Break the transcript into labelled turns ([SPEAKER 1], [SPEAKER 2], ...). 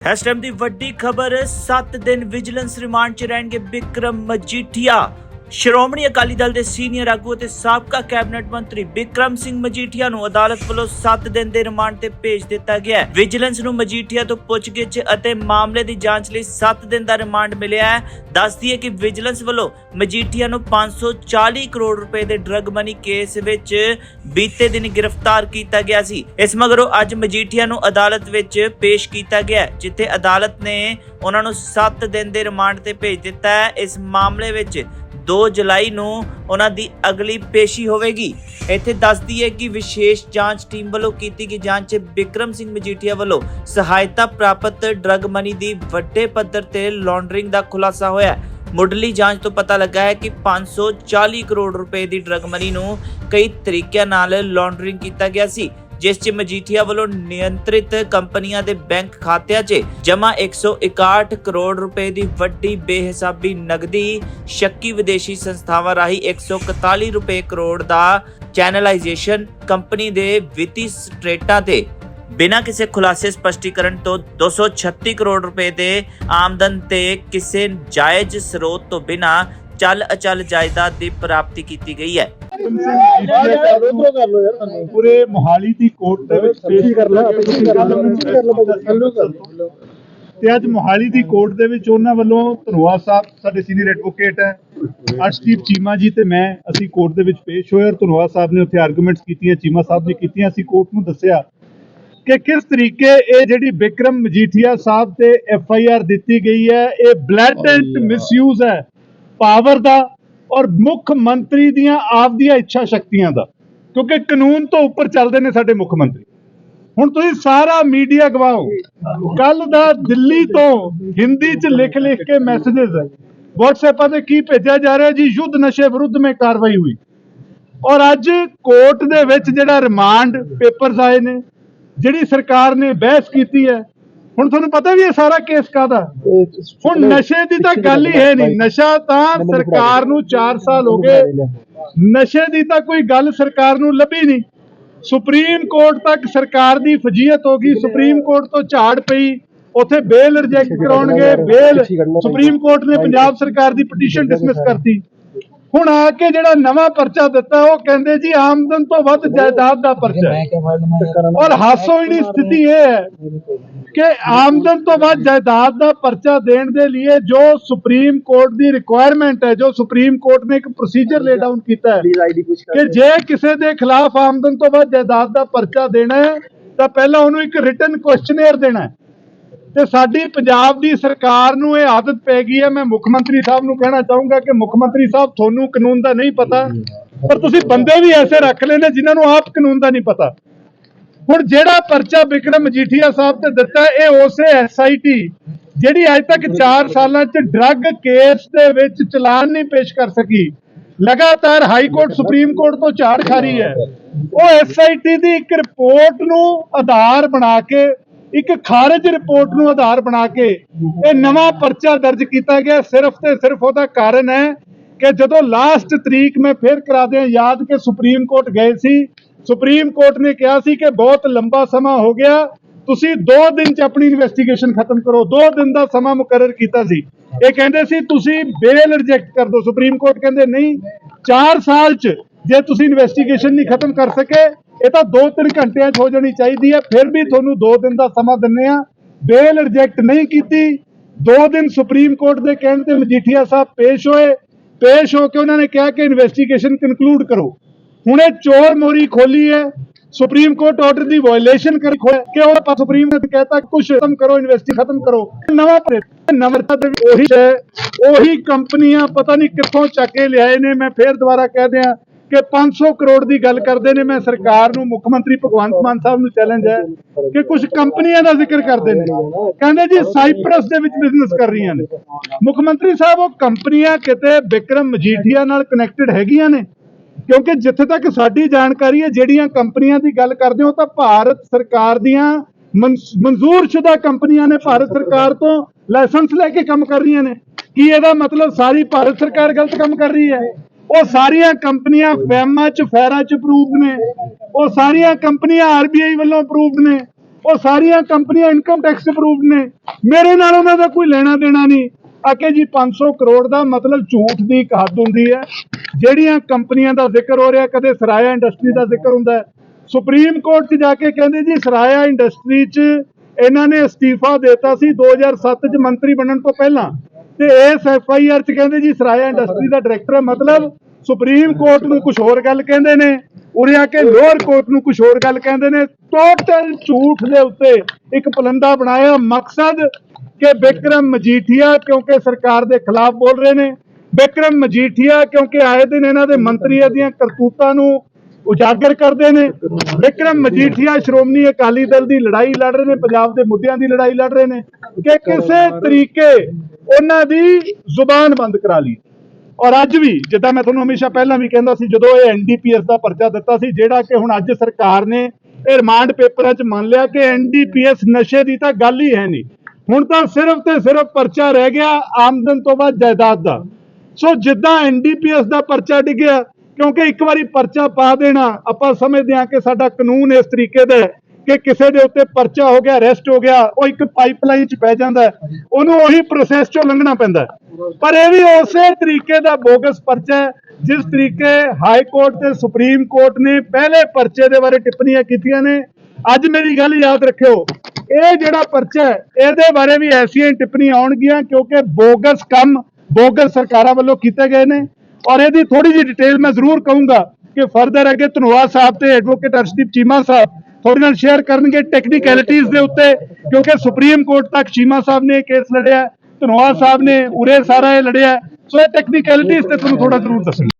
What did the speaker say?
[SPEAKER 1] ਇਸ ਟਾਈਮ ਦੀ ਵੱਡੀ ਖਬਰ 7 ਦਿਨ ਵਿਜੀਲੈਂਸ ਰਿਮਾਂਡ 'ਚ ਰਹਿਣਗੇ ਬਿਕਰਮ ਮਜੀਠੀਆ। ਸ਼੍ਰੋਮਣੀ ਅਕਾਲੀ ਦਲ ਦੇ ਸੀਨੀਅਰ ਆਗੂ ਅਤੇ ਸਾਬਕਾ ਕੈਬਨਿਟ ਮੰਤਰੀ ਬਿਕਰਮ ਸਿੰਘ ਮਜੀਠੀਆ ਨੂੰ ਅਦਾਲਤ ਵੱਲੋਂ 7 ਦਿਨ ਦੇ ਰਿਮਾਂਡ ਤੇ ਭੇਜ ਦਿੱਤਾ ਗਿਆ ਹੈ। ਵਿਜੀਲੈਂਸ ਨੂੰ ਮਜੀਠੀਆ ਤੋਂ ਪੁੱਛਗਿੱਛ ਅਤੇ ਮਾਮਲੇ ਦੀ ਜਾਂਚ ਲਈ 7 ਦਿਨ ਦਾ ਰਿਮਾਂਡ ਮਿਲਿਆ ਹੈ। ਦੱਸਦੀ ਹੈ ਕਿ ਵਿਜੀਲੈਂਸ ਵੱਲੋਂ ਮਜੀਠੀਆ ਨੂੰ 540 ਕਰੋੜ ਰੁਪਏ ਦੇ ਡਰੱਗ ਮਨੀ ਕੇਸ ਵਿੱਚ ਬੀਤੇ ਦਿਨ ਗ੍ਰਿਫਤਾਰ ਕੀਤਾ ਗਿਆ ਸੀ। ਇਸ ਮਗਰੋਂ ਅੱਜ ਮਜੀਠੀਆ ਨੂੰ ਅਦਾਲਤ ਵਿੱਚ ਪੇਸ਼ ਕੀਤਾ ਗਿਆ ਜਿੱਥੇ ਅਦਾਲਤ ਨੇ ਉਹਨਾਂ ਨੂੰ 7 ਦਿਨ ਦੇ ਰਿਮਾਂਡ ਤੇ ਭੇਜ ਦਿੱਤਾ ਹੈ। ਇਸ ਮਾਮਲੇ ਵਿੱਚ 2 ਜੁਲਾਈ ਨੂੰ ਉਹਨਾਂ ਦੀ ਅਗਲੀ ਪੇਸ਼ੀ ਹੋਵੇਗੀ। ਇੱਥੇ ਦੱਸਦੀ ਹੈ ਕਿ ਵਿਸ਼ੇਸ਼ ਜਾਂਚ ਟੀਮ ਵੱਲੋਂ ਕੀਤੀ ਗਈ ਜਾਂਚ 'ਚ ਬਿਕਰਮ ਸਿੰਘ ਮਜੀਠੀਆ ਵੱਲੋਂ ਸਹਾਇਤਾ ਪ੍ਰਾਪਤ ਡਰੱਗ ਮਨੀ ਦੀ ਵੱਡੇ ਪੱਧਰ ਤੇ ਲਾਂਡਰਿੰਗ ਦਾ ਖੁਲਾਸਾ ਹੋਇਆ। ਹੈ ਮੁੱਢਲੀ ਜਾਂਚ ਤੋਂ ਪਤਾ ਲੱਗਾ ਹੈ ਕਿ 540 ਕਰੋੜ ਰੁਪਏ ਦੀ ਡਰੱਗ ਮਨੀ ਨੂੰ ਕਈ ਤਰੀਕਿਆਂ ਨਾਲ ਲਾਂਡਰਿੰਗ ਕੀਤਾ ਗਿਆ ਸੀ। ਜਿਸ 'ਚ ਮਜੀਠੀਆ ਵੱਲੋਂ ਨਿਯੰਤਰਿਤ ਕੰਪਨੀਆਂ ਦੇ ਬੈਂਕ ਖਾਤਿਆਂ 'ਚ ਜਮ੍ਹਾਂ 161 ਕਰੋੜ ਰੁਪਏ ਦੀ ਵੱਡੀ ਬੇਹਿਸਾਬੀ ਨਗਦੀ, ਸ਼ੱਕੀ ਵਿਦੇਸ਼ੀ ਸੰਸਥਾਵਾਂ ਰਾਹੀਂ 141 ਰੁਪਏ ਕਰੋੜ ਦਾ ਚੈਨਲਾਈਜੇਸ਼ਨ ਕੰਪਨੀ ਦੇ ਵਿੱਤੀ ਸਟ੍ਰੇਟਾਂ ਤੇ। ਬਿਨਾਂ ਕਿਸੇ ਖੁਲਾਸੇ ਸਪਸ਼ਟੀਕਰਨ ਤੋਂ 236 ਕਰੋੜ ਰੁਪਏ ਦੇ ਆਮਦਨ ਤੇ ਕਿਸੇ ਜਾਇਜ਼ ਸਰੋਤ ਤੋਂ ਬਿਨਾਂ ਚੱਲ ਅਚਲ ਜਾਇਦਾਦ ਦੀ ਪ੍ਰਾਪਤੀ ਕੀਤੀ ਗਈ ਹੈ।
[SPEAKER 2] ਪੂਰੇ ਮੋਹਾਲੀ ਦੀ ਕੋਰਟ ਦੇ ਵਿੱਚ ਪੇਸ਼ ਕਰ ਲਾ ਤੁਸੀਂ ਕਰ ਲਓ ਤੇ ਅੱਜ ਮੋਹਾਲੀ ਦੀ ਕੋਰਟ ਦੇ ਵਿੱਚ ਉਹਨਾਂ ਵੱਲੋਂ ਧਨੋਆ ਸਾਹਿਬ ਸਾਡੇ ਸੀਨੀਅਰ ਐਡਵੋਕੇਟ ਹੈ ਅਰਸ਼ਦੀਪ ਚੀਮਾ ਜੀ ਤੇ ਮੈਂ ਅਸੀਂ ਕੋਰਟ ਦੇ ਵਿੱਚ ਪੇਸ਼ ਹੋਏ ਔਰ ਧਨੋਆ ਸਾਹਿਬ ਨੇ ਉੱਥੇ ਆਰਗੂਮੈਂਟਸ ਕੀਤੀਆਂ ਚੀਮਾ ਸਾਹਿਬ ਨੇ ਕੀਤੀਆਂ ਅਸੀਂ ਕੋਰਟ ਨੂੰ ਦੱਸਿਆ ਕਿ ਕਿਸ ਤਰੀਕੇ ਇਹ ਜਿਹੜੀ ਬਿਕਰਮ ਮਜੀਠੀਆ ਸਾਹਿਬ ਤੇ ਐਫ ਆਈ ਆਰ ਦਿੱਤੀ ਗਈ ਹੈ ਇਹ ਬਲੈਟੈਂਟ ਮਿਸਯੂਜ਼ ਹੈ। ਪਾਵਰ ਦਾ ਔਰ ਮੁੱਖ ਮੰਤਰੀ ਦੀਆਂ ਆਪਦੀਆਂ ਇੱਛਾ ਸ਼ਕਤੀਆਂ ਦਾ। ਕਿਉਂਕਿ ਕਾਨੂੰਨ ਤੋਂ ਉੱਪਰ ਚੱਲਦੇ ਨੇ ਸਾਡੇ ਮੁੱਖ ਮੰਤਰੀ। ਹੁਣ ਤੁਸੀਂ ਸਾਰਾ ਮੀਡੀਆ ਗਵਾਓ। ਕੱਲ ਦਾ ਦਿੱਲੀ ਤੋਂ ਹਿੰਦੀ ਚ ਲਿਖ ਲਿਖ ਕੇ ਮੈਸੇजेस ਹੈ WhatsApp ਤੇ ਕੀ ਭੇਜਿਆ ਜਾ ਰਿਹਾ ਜੀ? ਯੁੱਧ ਨਸ਼ੇ ਵਿਰੁੱਧ ਮੇ ਕਾਰਵਾਈ ਹੋਈ। ਔਰ ਅੱਜ ਕੋਰਟ ਦੇ ਵਿੱਚ ਜਿਹੜਾ ਰਿਮਾਂਡ ਪੇਪਰਸ ਆਏ ਨੇ, ਜਿਹੜੀ ਸਰਕਾਰ ਨੇ ਬਹਿਸ ਕੀਤੀ ਹੈ ਹੁਣ ਤੁਹਾਨੂੰ ਪਤਾ ਵੀ ਇਹ ਸਾਰਾ ਕੇਸ ਕਾਦਾ ਹੁਣ ਨਸ਼ੇ ਦੀ ਤਾਂ ਗੱਲ ਹੀ ਹੈ ਨਹੀਂ। ਨਸ਼ਾ ਤਾਂ ਸਰਕਾਰ ਨੂੰ 4 ਸਾਲ ਹੋ ਗਏ। ਨਸ਼ੇ ਦੀ ਤਾਂ ਕੋਈ ਗੱਲ ਸਰਕਾਰ ਨੂੰ ਲੱਭੀ ਨਹੀਂ। ਸੁਪਰੀਮ ਕੋਰਟ ਤੱਕ ਸਰਕਾਰ ਦੀ ਫਜੀਅਤ ਹੋ ਗਈ। ਸੁਪਰੀਮ ਕੋਰਟ ਤੋਂ ਝਾੜ ਪਈ। ਉੱਥੇ ਬੇਲ ਰਿਜੈਕਟ ਕਰਾਉਣਗੇ। ਬੇਲ ਸੁਪਰੀਮ ਕੋਰਟ ਨੇ ਪੰਜਾਬ ਸਰਕਾਰ ਦੀ ਪਟੀਸ਼ਨ ਡਿਸਮਿਸ ਕਰਤੀ। ਹੁਣ ਆ ਕੇ ਜਿਹੜਾ ਨਵਾਂ ਪਰਚਾ ਦਿੱਤਾ, ਉਹ ਕਹਿੰਦੇ ਜੀ ਆਮਦਨ ਤੋਂ ਵੱਧ ਜਾਇਦਾਦ ਦਾ ਪਰਚਾ ਹੈ। ਔਰ ਹਾਸੋਹੀਣੀ ਸਥਿਤੀ ਇਹ ਹੈ ਕਿ ਆਮਦਨ ਤੋਂ ਵੱਧ ਜਾਇਦਾਦ ਦਾ ਪਰਚਾ ਦੇਣ ਦੇ ਲਈ ਜੋ ਸੁਪਰੀਮ ਕੋਰਟ ਦੀ ਰਿਕੁਆਇਰਮੈਂਟ ਹੈ, ਜੋ ਸੁਪਰੀਮ ਕੋਰਟ ਨੇ ਇੱਕ ਪ੍ਰੋਸੀਜਰ ਲੇ ਡਾਊਨ ਕੀਤਾ ਹੈ ਕਿ ਜੇ ਕਿਸੇ ਦੇ ਖਿਲਾਫ ਆਮਦਨ ਤੋਂ ਵੱਧ ਜਾਇਦਾਦ ਦਾ ਪਰਚਾ ਦੇਣਾ ਹੈ, ਤਾਂ ਪਹਿਲਾਂ ਉਹਨੂੰ ਇੱਕ ਰਿਟਨ ਕੁਐਸਚਨੇਅਰ ਦੇਣਾ ਹੈ ਤੇ ਸਾਡੀ ਪੰਜਾਬ ਦੀ ਸਰਕਾਰ ਨੂੰ ਇਹ ਆਦਤ ਪੈ ਗਈ ਹੈ। ਮੈਂ ਮੁੱਖ ਮੰਤਰੀ ਸਾਹਿਬ ਨੂੰ ਕਹਿਣਾ ਚਾਹੂੰਗਾ ਕਿ ਮੁੱਖ ਮੰਤਰੀ ਸਾਹਿਬ, ਤੁਹਾਨੂੰ ਕਾਨੂੰਨ ਦਾ ਨਹੀਂ ਪਤਾ, ਪਰ ਤੁਸੀਂ ਬੰਦੇ ਵੀ ਐਸੇ ਰੱਖ ਲਏ ਨੇ ਜਿਨ੍ਹਾਂ ਨੂੰ ਆਪ ਕਾਨੂੰਨ ਦਾ ਨਹੀਂ ਪਤਾ। ਹੁਣ ਜਿਹੜਾ ਪਰਚਾ ਵਿਕਰਮ ਮਜੀਠੀਆ ਸਾਹਿਬ ਤੇ ਦਿੱਤਾ, ਇਹ ਉਸੇ ਐਸਆਈਟੀ ਜਿਹੜੀ ਅੱਜ ਤੱਕ 4 ਸਾਲਾਂ ਚ ਡਰੱਗ ਕੇਸ ਦੇ ਵਿੱਚ ਚਲਾਨ ਨਹੀਂ ਪੇਸ਼ ਕਰ ਸਕੀ। ਲਗਾਤਾਰ ਹਾਈ ਕੋਰਟ, ਸੁਪਰੀਮ ਕੋਰਟ ਤੋਂ ਝਾੜ ਖਾ ਰਹੀ ਹੈ। ਉਹ ਐਸਆਈਟੀ ਦੀ ਇੱਕ ਰਿਪੋਰਟ ਨੂੰ ਆਧਾਰ ਬਣਾ ਕੇ ਇੱਕ ਖਾਰਜ ਰਿਪੋਰਟ ਨੂੰ ਆਧਾਰ ਬਣਾ ਕੇ ਇਹ ਨਵਾਂ ਪਰਚਾ ਦਰਜ ਕੀਤਾ ਗਿਆ। ਸਿਰਫ ਤੇ ਸਿਰਫ ਉਹਦਾ ਕਾਰਨ ਹੈ ਕਿ ਜਦੋਂ ਲਾਸਟ ਤਰੀਕ ਮੈਂ ਫੇਰ ਕਰਾ ਦਿਆਂ, ਯਾਦ ਕਿ ਸੁਪਰੀਮ ਕੋਰਟ ਗਏ ਸੀ। ਸੁਪਰੀਮ ਕੋਰਟ ਨੇ ਕਿਹਾ ਸੀ ਕਿ ਬਹੁਤ ਲੰਬਾ ਸਮਾਂ ਹੋ ਗਿਆ। ਤੁਸੀਂ 2 ਦਿਨ ਚ ਆਪਣੀ ਇਨਵੈਸਟੀਗੇਸ਼ਨ ਖਤਮ ਕਰੋ। 2 ਦਿਨ ਦਾ ਸਮਾਂ ਮੁਕਰਰ ਕੀਤਾ ਸੀ। ਇਹ ਕਹਿੰਦੇ ਸੀ, ਤੁਸੀਂ ਬੇਲ ਰਿਜੈਕਟ ਕਰ ਦਿਓ। ਸੁਪਰੀਮ ਕੋਰਟ ਕਹਿੰਦੇ, ਨਹੀਂ 4 ਸਾਲ ਚ ਜੇ ਤੁਸੀਂ ਇਨਵੈਸਟੀਗੇਸ਼ਨ ਨਹੀਂ ਖਤਮ ਕਰ ਸਕੇ ਇਹ ਤਾਂ 2-3 ਘੰਟਿਆਂ ਚ ਹੋ ਜਾਣੀ ਚਾਹੀਦੀ ਹੈ, ਫਿਰ ਵੀ ਤੁਹਾਨੂੰ 2 ਦਿਨ ਦਾ ਸਮਾਂ ਦਿੰਨੇ ਆ। ਬੇਲ ਰਿਜੈਕਟ ਨਹੀਂ ਕੀਤੀ 2 ਦਿਨ ਸੁਪਰੀਮ ਕੋਰਟ ਦੇ ਕਹਿਣ ਤੇ ਮਜੀਠੀਆ ਸਾਹਿਬ ਪੇਸ਼ ਹੋਏ, ਪੇਸ਼ ਹੋ ਕੇ ਉਹਨਾਂ ਨੇ ਕਿਹਾ ਕਿ ਇਨਵੈਸਟੀਗੇਸ਼ਨ ਕਨਕਲੂਡ ਕਰੋ। ਹੁਣ ਇਹ ਚੋਰ ਮੋਰੀ ਖੋਲੀ ਹੈ, ਸੁਪਰੀਮ ਕੋਰਟ ਆਰਡਰ ਦੀ ਵਾਇਲੇਸ਼ਨ ਕਰ ਖੋਇਆ ਕਿ ਉਹ ਸੁਪਰੀਮ ਨੇ ਕਹਿਤਾ ਕੁਝ ਖਤਮ ਕਰੋ ਇਨਵੈਸਟੀ ਖਤਮ ਕਰੋ। ਨਵਾਂ ਨਵਰਤਾ ਦੇ ਉਹੀ ਹੈ, ਉਹੀ ਕੰਪਨੀਆਂ ਪਤਾ ਨਹੀਂ ਕਿੱਥੋਂ ਚੱਕ ਕੇ ਲਿਆਏ ਨੇ, ਮੈਂ ਫੇਰ ਦੁਬਾਰਾ ਕਹਿ ਦਿਆਂ ਕਿ 500 ਕਰੋੜ ਦੀ ਗੱਲ ਕਰਦੇ ਨੇ, ਮੈਂ ਸਰਕਾਰ ਨੂੰ, ਮੁੱਖ ਮੰਤਰੀ ਭਗਵੰਤ ਮਾਨ ਸਾਹਿਬ ਨੂੰ ਚੈਲੰਜ ਹੈ ਕਿ ਕੁਝ ਕੰਪਨੀਆਂ ਦਾ ਜ਼ਿਕਰ ਕਰਦੇ ਨੇ। ਕਹਿੰਦੇ ਜੀ ਸਾਈਪ੍ਰਸ ਦੇ ਵਿੱਚ ਬਿਜ਼ਨਸ ਕਰ ਰਹੀਆਂ ਨੇ। ਮੁੱਖ ਮੰਤਰੀ ਸਾਹਿਬ, ਉਹ ਕੰਪਨੀਆਂ ਕਿਤੇ ਵਿਕਰਮ ਮਜੀਠੀਆ ਨਾਲ ਕਨੈਕਟਡ ਹੈਗੀਆਂ ਨੇ। ਕਿਉਂਕਿ ਜਿੱਥੇ ਤੱਕ ਸਾਡੀ ਜਾਣਕਾਰੀ ਹੈ, ਜਿਹੜੀਆਂ ਕੰਪਨੀਆਂ ਦੀ ਗੱਲ ਕਰਦੇ ਹੋ ਤਾਂ ਭਾਰਤ ਸਰਕਾਰ ਦੀਆਂ ਮਨਸ- ਮਨਜ਼ੂਰਸ਼ੁਦਾ ਕੰਪਨੀਆਂ ਨੇ। ਭਾਰਤ ਸਰਕਾਰ ਤੋਂ ਲਾਇਸੈਂਸ ਲੈ ਕੇ ਕੰਮ ਕਰ ਰਹੀਆਂ ਨੇ। ਕੀ ਇਹਦਾ ਮਤਲਬ ਸਾਰੀ ਭਾਰਤ ਸਰਕਾਰ ਗਲਤ ਕੰਮ ਕਰ ਰਹੀ ਹੈ? ਉਹ ਸਾਰੀਆਂ ਕੰਪਨੀਆਂ ਫੈਮਾ ਚ ਫੈਰਾ ਚ ਅਪਰੂਵਡ ਨੇ। ਉਹ ਸਾਰੀਆਂ ਕੰਪਨੀਆਂ ਆਰਬੀਆਈ ਵੱਲੋਂ ਅਪਰੂਵਡ ਨੇ। ਉਹ ਸਾਰੀਆਂ ਕੰਪਨੀਆਂ ਇਨਕਮ ਟੈਕਸ ਅਪਰੂਵਡ ਨੇ। ਮੇਰੇ ਨਾਲ ਉਹਨਾਂ ਦਾ ਕੋਈ ਲੈਣਾ ਦੇਣਾ ਨਹੀਂ। ਆਕੇ ਜੀ 500 ਕਰੋੜ ਦਾ ਮਤਲਬ ਝੂਠ ਦੀ ਇੱਕ ਹੱਦ ਹੁੰਦੀ ਹੈ। ਜਿਹੜੀਆਂ ਕੰਪਨੀਆਂ ਦਾ ਜ਼ਿਕਰ ਹੋ ਰਿਹਾ ਕਦੇ ਸਰਾਇਆ ਇੰਡਸਟਰੀ ਦਾ ਜ਼ਿਕਰ ਹੁੰਦਾ ਹੈ। ਸੁਪਰੀਮ ਕੋਰਟ 'ਚ ਜਾ ਕੇ ਕਹਿੰਦੇ ਜੀ ਸਰਾਇਆ ਇੰਡਸਟਰੀ 'ਚ ਇਹਨਾਂ ਨੇ ਅਸਤੀਫਾ ਦਿੱਤਾ ਸੀ। 2007 'ਚ ਮੰਤਰੀ ਬਣਨ ਤੋਂ ਪਹਿਲਾਂ। ਤੇ ਇਸ ਐਫ ਆਈ ਆਰ 'ਚ ਕਹਿੰਦੇ ਜੀ ਸਰਾਇਆ ਇੰਡਸਟਰੀ ਦਾ ਡਾਇਰੈਕਟਰ ਹੈ, ਮਤਲਬ ਸੁਪਰੀਮ ਕੋਰਟ ਨੂੰ ਕੁਝ ਹੋਰ ਗੱਲ ਕਹਿੰਦੇ ਨੇ, ਉਰੇ ਆ ਕੇ ਲੋਅਰ ਕੋਰਟ ਨੂੰ ਕੁਝ ਹੋਰ ਗੱਲ ਕਹਿੰਦੇ ਨੇ ਟੋਟਲ ਝੂਠ ਦੇ ਉੱਤੇ ਇੱਕ ਪਲੰਦਾ ਬਣਾਇਆ ਮਕਸਦ ਕਿ ਬਿਕਰਮ ਮਜੀਠੀਆ ਕਿਉਂਕਿ ਸਰਕਾਰ ਦੇ ਖਿਲਾਫ ਬੋਲ ਰਹੇ ਨੇ, ਬਿਕਰਮ ਮਜੀਠੀਆ ਕਿਉਂਕਿ ਆਏ ਦਿਨ ਇਹਨਾਂ ਦੇ ਮੰਤਰੀਆਂ ਦੀਆਂ ਕਰਤੂਤਾਂ ਨੂੰ ਉਜਾਗਰ ਕਰਦੇ ਨੇ ਵਿਕਰਮ ਮਜੀਠੀਆ ਸ਼੍ਰੋਮਣੀ ਅਕਾਲੀ ਦਲ ਦੀ ਲੜਾਈ ਲੜ ਰਹੇ ਨੇ, ਪੰਜਾਬ ਦੇ ਮੁੱਦਿਆਂ ਦੀ ਲੜਾਈ ਲੜ ਰਹੇ ਨੇ, ਕਿ ਕਿਸੇ ਤਰੀਕੇ ਉਹਨਾਂ ਦੀ ਜ਼ੁਬਾਨ ਬੰਦ ਕਰਾ ਲਈ। ਔਰ ਅੱਜ ਵੀ, ਜਿੱਦਾਂ ਮੈਂ ਤੁਹਾਨੂੰ ਹਮੇਸ਼ਾ ਪਹਿਲਾਂ ਵੀ ਕਹਿੰਦਾ ਸੀ, ਜਦੋਂ ਇਹ ਐਨਡੀਪੀਐਸ ਦਾ ਪਰਚਾ ਦਿੱਤਾ ਸੀ, ਜਿਹੜਾ ਕਿ ਹੁਣ ਅੱਜ ਸਰਕਾਰ ਨੇ ਇਹ ਰਿਮਾਂਡ ਪੇਪਰਾਂ 'ਚ ਮੰਨ ਲਿਆ ਕਿ ਐਨਡੀਪੀਐਸ ਨਸ਼ੇ ਦੀ ਤਾਂ ਗੱਲ ਹੀ ਹੈ ਨਹੀਂ। ਹੁਣ ਤਾਂ ਸਿਰਫ ਤੇ ਸਿਰਫ ਪਰਚਾ ਰਹਿ ਗਿਆ ਆਮਦਨ ਤੋਂ ਬਾਅਦ ਜਾਇਦਾਦ ਦਾ। ਸੋ ਜਿੱਦਾਂ ਐਨਡੀਪੀਐਸ ਦਾ ਪਰਚਾ ਡਿੱਗਿਆ, ਕਿਉਂਕਿ ਇੱਕ ਵਾਰੀ ਪਰਚਾ ਪਾ ਦੇਣਾ, ਆਪਾਂ ਸਮਝਦੇ ਹਾਂ ਕਿ ਸਾਡਾ ਕਾਨੂੰਨ ਇਸ ਤਰੀਕੇ ਦਾ ਕਿ ਕਿਸੇ ਦੇ ਉੱਤੇ ਪਰਚਾ ਹੋ ਗਿਆ ਅਰੈਸਟ ਹੋ ਗਿਆ, ਉਹ ਇੱਕ ਪਾਈਪਲਾਈਨ 'ਚ ਪੈ ਜਾਂਦਾ ਉਹਨੂੰ ਉਹੀ ਪ੍ਰੋਸੈਸ 'ਚੋਂ ਲੰਘਣਾ ਪੈਂਦਾ ਪਰ ਇਹ ਵੀ ਉਸੇ ਤਰੀਕੇ ਦਾ ਬੋਗਸ ਪਰਚਾ ਜਿਸ ਤਰੀਕੇ ਹਾਈ ਕੋਰਟ ਤੇ ਸੁਪਰੀਮ ਕੋਰਟ ਨੇ ਪਹਿਲੇ ਪਰਚੇ ਦੇ ਬਾਰੇ ਟਿੱਪਣੀਆਂ ਕੀਤੀਆਂ ਨੇ। ਅੱਜ ਮੇਰੀ ਗੱਲ ਯਾਦ ਰੱਖਿਓ, ਇਹ ਜਿਹੜਾ ਪਰਚਾ ਇਹਦੇ ਬਾਰੇ ਵੀ ਐਸੀਆਂ ਹੀ ਟਿੱਪਣੀਆਂ ਆਉਣਗੀਆਂ, ਕਿਉਂਕਿ ਬੋਗਸ ਕੰਮ ਬੋਗਸ ਸਰਕਾਰਾਂ ਵੱਲੋਂ ਕੀਤੇ ਗਏ ਨੇ। ਔਰ ਇਹਦੀ ਥੋੜੀ ਜਿਹੀ ਡਿਟੇਲ ਮੈਂ ਜ਼ਰੂਰ ਕਹੂੰਗਾ ਕਿ ਫਰਦਰ ਅੱਗੇ ਧਨੋਆ ਸਾਹਿਬ ਤੇ ਐਡਵੋਕੇਟ ਅਰਸ਼ਦੀਪ ਚੀਮਾ ਸਾਹਿਬ ਤੁਹਾਡੇ ਨਾਲ ਸ਼ੇਅਰ ਕਰਨਗੇ ਟੈਕਨੀਕੈਲਿਟੀਜ਼ ਦੇ ਉੱਤੇ, ਕਿਉਂਕਿ ਸੁਪਰੀਮ ਕੋਰਟ ਤੱਕ ਚੀਮਾ ਸਾਹਿਬ ਨੇ ਇਹ ਕੇਸ ਲੜਿਆ, ਧਨੋਆ ਸਾਹਿਬ ਨੇ, ਉਰੇ ਸਾਰਾ ਇਹ ਲੜਿਆ। ਸੋ ਇਹ ਟੈਕਨੀਕੈਲਿਟੀਜ਼ ਤੇ ਤੁਹਾਨੂੰ ਥੋੜਾ ਜ਼ਰੂਰ ਦੱਸਣਾ